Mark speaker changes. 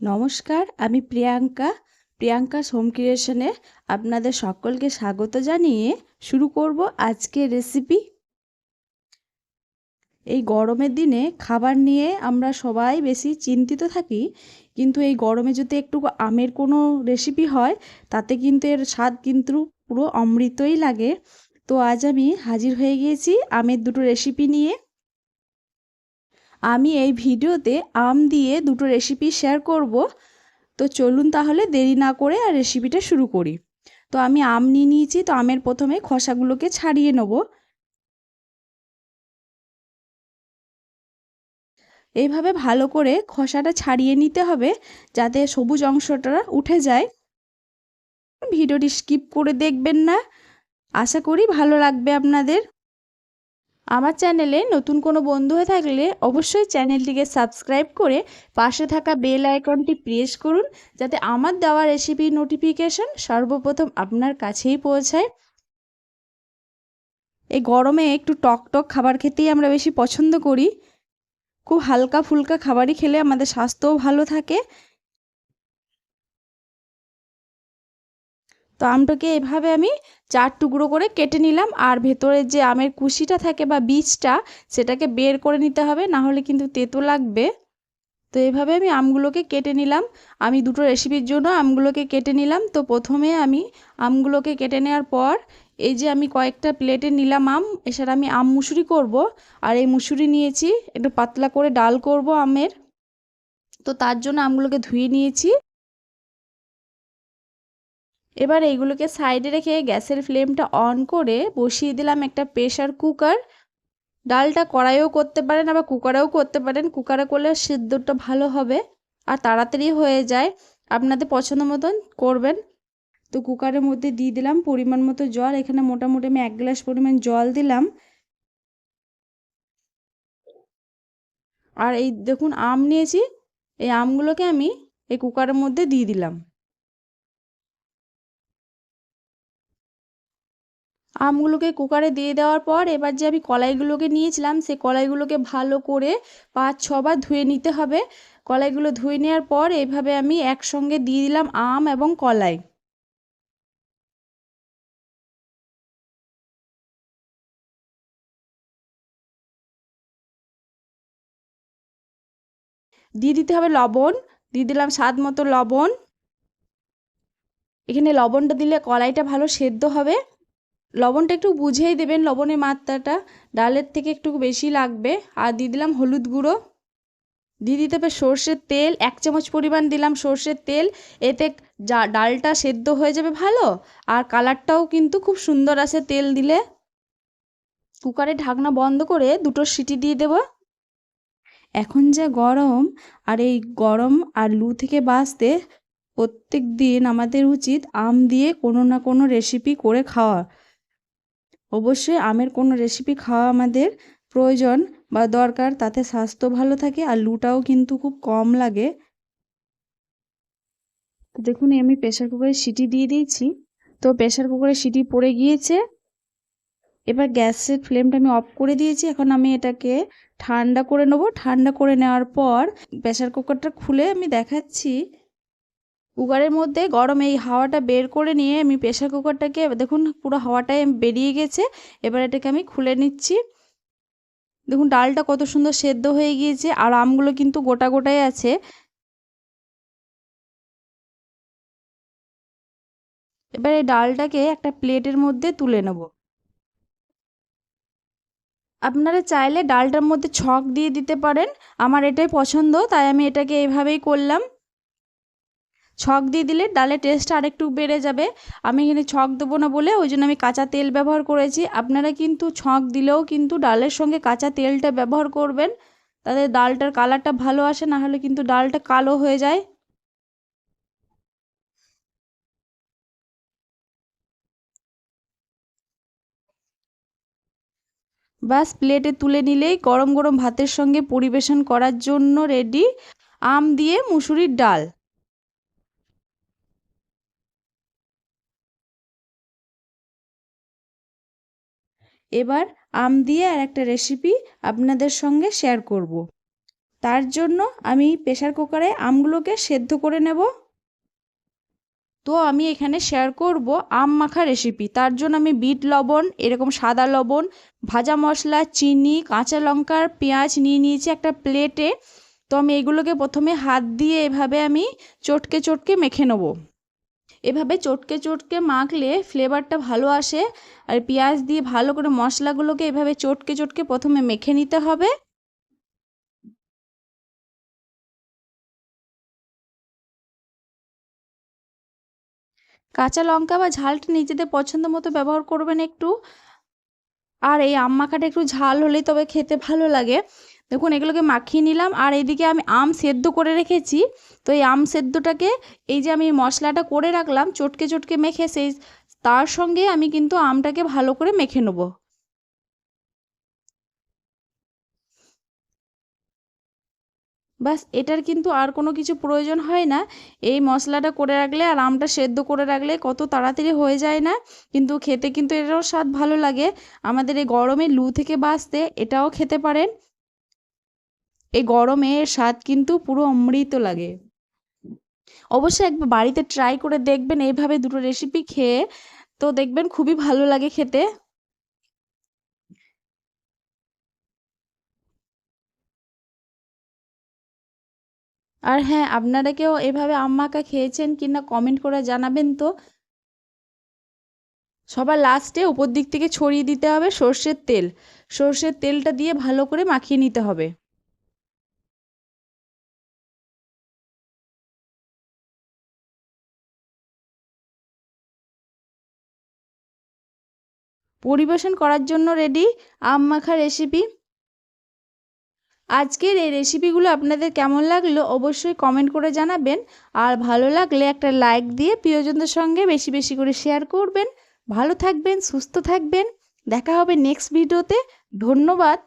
Speaker 1: নমস্কার, আমি প্রিয়াঙ্কা। প্রিয়াঙ্কা হোম ক্রিয়েশনে আপনাদের সকলকে স্বাগত জানিয়ে শুরু করব আজকের রেসিপি। এই গরমের দিনে খাবার নিয়ে আমরা সবাই বেশি চিন্তিত থাকি, কিন্তু এই গরমে যদি একটু আমের কোনো রেসিপি হয়, তাতে কিন্তু এর স্বাদ কিন্তু পুরো অমৃতই লাগে। তো আজ আমি হাজির হয়ে গিয়েছি আমের দুটো রেসিপি নিয়ে। আমি এই ভিডিওতে আম দিয়ে দুটো রেসিপি শেয়ার করব। তো চলুন তাহলে দেরি না করে আর রেসিপিটা শুরু করি। তো আমি আম নিয়ে নিয়েছি, তো আমের প্রথমে খসাগুলোকে ছাড়িয়ে নেব। এইভাবে ভালো করে খসাটা ছাড়িয়ে নিতে হবে যাতে সবুজ অংশটা উঠে যায়। ভিডিওটি স্কিপ করে দেখবেন না। আশা করি ভালো লাগবে আপনাদের। আমার চ্যানেলে নতুন কোনো বন্ধু হয়ে থাকলে অবশ্যই চ্যানেলটিকে সাবস্ক্রাইব করে পাশে থাকা বেল আইকনটি প্রেস করুন যাতে আমার দেওয়া রেসিপি নোটিফিকেশন সর্বপ্রথম আপনার কাছেই পৌঁছায়। এই গরমে একটু টক টক খাবার খেতেই আমরা বেশি পছন্দ করি। খুব হালকা ফুলকা খাবারই খেলে আমাদের স্বাস্থ্যও ভালো থাকে। তো আমটাকে এভাবে আমি চার টুকরো করে কেটে নিলাম। আর ভেতরের যে আমের কুশিটা থাকে বা বীজটা, সেটাকে বের করে নিতে হবে, না হলে কিন্তু তেতো লাগবে। তো এভাবে আমি আমগুলোকে কেটে নিলাম। আমি দুটো রেসিপির জন্য আমগুলোকে কেটে নিলাম। তো প্রথমে আমি আমগুলোকে কেটে নেওয়ার পর, এই যে আমি কয়েকটা প্লেটে নিলাম আম এছাড়া আমি আম মুসুরি করব। আর এই মুসুরি নিয়েছি, একটু পাতলা করে ডাল করব আমের। তো তার জন্য আমগুলোকে ধুয়ে নিয়েছি। এবার এইগুলোকে সাইডে রেখে গ্যাসের ফ্লেমটা অন করে বসিয়ে দিলাম একটা প্রেশার কুকার। ডালটা কড়াইও করতে পারেন আবার কুকারেও করতে পারেন। কুকারে করলে সিদ্ধটা ভালো হবে আর তাড়াতাড়ি হয়ে যায়। আপনাদের পছন্দ মতন করবেন। তো কুকারের মধ্যে দিয়ে দিলাম পরিমাণ মতো জল। এখানে মোটামুটি আমি এক গ্লাস পরিমাণ জল দিলাম। আর এই দেখুন আম নিয়েছি। এই আমগুলোকে আমি এই কুকারের মধ্যে দিয়ে দিলাম। আমগুলোকে কুকারে দিয়ে দেওয়ার পর এবার যে আমি কলাইগুলোকে নিয়েছিলাম সেই কলাইগুলোকে ভালো করে পাঁচ ছবার ধুয়ে নিতে হবে। কলাইগুলো ধুয়ে নেওয়ার পর এইভাবে আমি একসঙ্গে দিয়ে দিলাম আম এবং কলাই। দিয়ে দিতে হবে লবণ, দিয়ে দিলাম স্বাদ মতো লবণ। এখানে লবণটা দিলে কলাইটা ভালো সেদ্ধ হবে। লবণটা একটু বুঝেই দেবেন লবণের মাত্রাটা। ডালের থেকে একটু বেশি লাগবে। আর দিয়ে দিলাম হলুদ গুঁড়ো। দিয়ে দিতে হবে সর্ষের তেল। এক চামচ পরিমাণ দিলাম সর্ষের তেল। এতে ডালটা সেদ্ধ হয়ে যাবে ভালো। আর কালারটাও কিন্তু খুব সুন্দর আসে তেল দিলে। কুকারে ঢাকনা বন্ধ করে দুটো সিটি দিয়ে দেব। এখন যে গরম, আর এই গরম আর লু থেকে বাঁচতে প্রত্যেক দিন আমাদের উচিত আম দিয়ে কোনো না কোনো রেসিপি করে খাওয়া। অবশ্যই আমের কোনো রেসিপি খাওয়া আমাদের প্রয়োজন বা দরকার, তাতে স্বাস্থ্য ভালো থাকে আর লুটাও কিন্তু খুব কম লাগে। দেখুন আমি প্রেশার কুকারে সিটি দিয়ে দিয়েছি। তো প্রেশার কুকারে সিটি পড়ে গিয়েছে। এবার গ্যাসের ফ্লেমটা আমি অফ করে দিয়েছি। এখন আমি এটাকে ঠান্ডা করে নেব। ঠান্ডা করে নেওয়ার পর প্রেশার কুকারটা খুলে আমি দেখাচ্ছি। কুকারের মধ্যে গরম এই হাওয়াটা বের করে নিয়ে আমি প্রেশার কুকারটাকে, দেখুন পুরো হাওয়াটাই বেরিয়ে গেছে। এবার এটাকে আমি খুলে নিচ্ছি। দেখুন ডালটা কত সুন্দর সেদ্ধ হয়ে গিয়েছে আর আমগুলো কিন্তু গোটা গোটাই আছে। এবার এই ডালটাকে একটা প্লেটের মধ্যে তুলে নেব। আপনারা চাইলে ডালটার মধ্যে ছক দিয়ে দিতে পারেন। আমার এটাই পছন্দ, তাই আমি এটাকে এইভাবেই করলাম। ছক দিয়ে দিলে ডালের টেস্টটা আরেকটু বেড়ে যাবে। আমি এখানে ছক দেবো না বলে ওই জন্য আমি কাঁচা তেল ব্যবহার করেছি। আপনারা কিন্তু ছক দিলেও কিন্তু ডালের সঙ্গে কাঁচা তেলটা ব্যবহার করবেন। তাতে ডালটার কালারটা ভালো আসে, না হলে কিন্তু ডালটা কালো হয়ে যায়। বাস প্লেটে তুলে নিলেই গরম গরম ভাতের সঙ্গে পরিবেশন করার জন্য রেডি আম দিয়ে মুসুরির ডাল। এবার আম দিয়ে আর একটা রেসিপি আপনাদের সঙ্গে শেয়ার করব। তার জন্য আমি প্রেশার কুকারে আমগুলোকে সেদ্ধ করে নেব। তো আমি এখানে শেয়ার করব আম মাখা রেসিপি তার জন্য আমি বিট লবণ, এরকম সাদা লবণ, ভাজা মশলা, চিনি, কাঁচা লঙ্কার পেঁয়াজ নিয়ে নিয়েছি একটা প্লেটে তো আমি এগুলোকে প্রথমে হাত দিয়ে এভাবে আমি চটকে চটকে মেখে নেব। এভাবে চটকে চটকে মাখলে ফ্লেভারটা ভালো আসে। আর পেঁয়াজ দিয়ে ভালো করে মশলাগুলোকে এভাবে চটকে চটকে প্রথমে মেখে নিতে হবে। কাঁচা লঙ্কা বা ঝালটা নিজেদের পছন্দ মতো ব্যবহার করবেন একটু। আর এই আম মাখাটা একটু ঝাল হলেই তবে খেতে ভালো লাগে। দেখুন, এগুলোকে মাখিয়ে নিলাম আর এইদিকে আমি আম সেদ্ধ করে রেখেছি। তো এই আম সেদ্ধটাকে এই যে আমি মশলাটা করে রাখলাম, চটকে চটকে মেখে সেই তার সঙ্গে আমি কিন্তু আমটাকে ভালো করে মেখে নেব। ব্যাস, এটার কিন্তু আর কোনো কিছু প্রয়োজন হয় না। এই মশলাটা করে রাখলে আর আমটা সেদ্ধ করে রাখলে কত তাড়াতাড়ি হয়ে যায় না। কিন্তু খেতে কিন্তু এটাও স্বাদ ভালো লাগে। আমাদের এই গরমে লু থেকে বাঁচতে এটাও খেতে পারেন। এই গরমে স্বাদ কিন্তু পুরো অমৃত লাগে। অবশ্যই একবার বাড়িতে ট্রাই করে দেখবেন, এইভাবে দুটো রেসিপি খেয়ে তো দেখবেন খুবই ভালো লাগে খেতে। আর হ্যাঁ আপনারা কেউ এভাবে আম মাখা খেয়েছেন কি না কমেন্ট করে জানাবেন তো। সবার লাস্টে উপর দিক থেকে ছড়িয়ে দিতে হবে সর্ষের তেল। সর্ষের তেলটা দিয়ে ভালো করে মাখিয়ে নিতে হবে। পরিবেশন করার জন্য রেডি আম মাখা রেসিপি আজকের এই রেসিপিগুলো আপনাদের কেমন লাগল অবশ্যই কমেন্ট করে জানাবেন। আর ভালো লাগলে একটা লাইক দিয়ে প্রিয়জনদের সঙ্গে বেশি বেশি করে শেয়ার করবেন। ভালো থাকবেন, সুস্থ থাকবেন। দেখা হবে নেক্সট ভিডিওতে ধন্যবাদ।